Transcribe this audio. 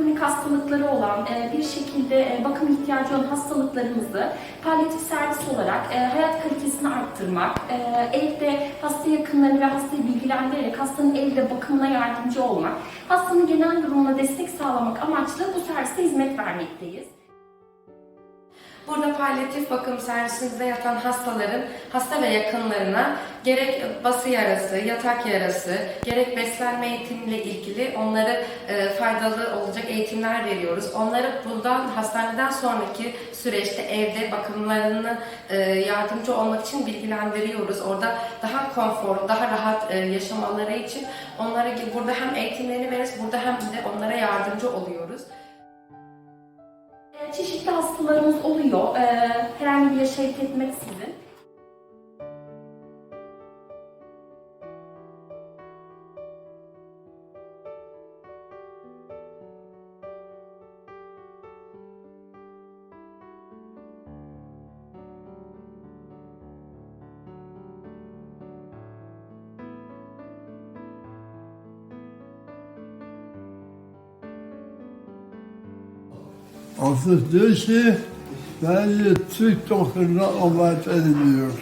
kronik hastalıkları olan, e, bir şekilde e, bakım ihtiyacı olan hastalıklarımızı palyatif servis olarak e, hayat kalitesini arttırmak, evde hasta yakınlarını ve hastayı bilgilendirerek hastanın evde bakımına yardımcı olmak, hastanın genel durumuna destek sağlamak amaçlı bu serviste hizmet vermekteyiz. Burada palyatif bakım servisimizde yatan hastaların hasta ve yakınlarına gerek bası yarası, yatak yarası, gerek beslenme eğitimiyle ilgili onları e, faydalı olacak eğitimler veriyoruz. Onları buradan hastaneden sonraki süreçte evde bakımlarını e, yardımcı olmak için bilgilendiriyoruz. Orada daha konforlu, daha rahat e, yaşamaları için onlara burada hem eğitimlerini veririz, burada hem de onlara yardımcı oluyoruz. Çeşitli hastalarımız oluyor, e, herhangi bir yaşayıp etmeksizin. Aziz diyor ki bence Türk doktoruna ameliyat ediliyor.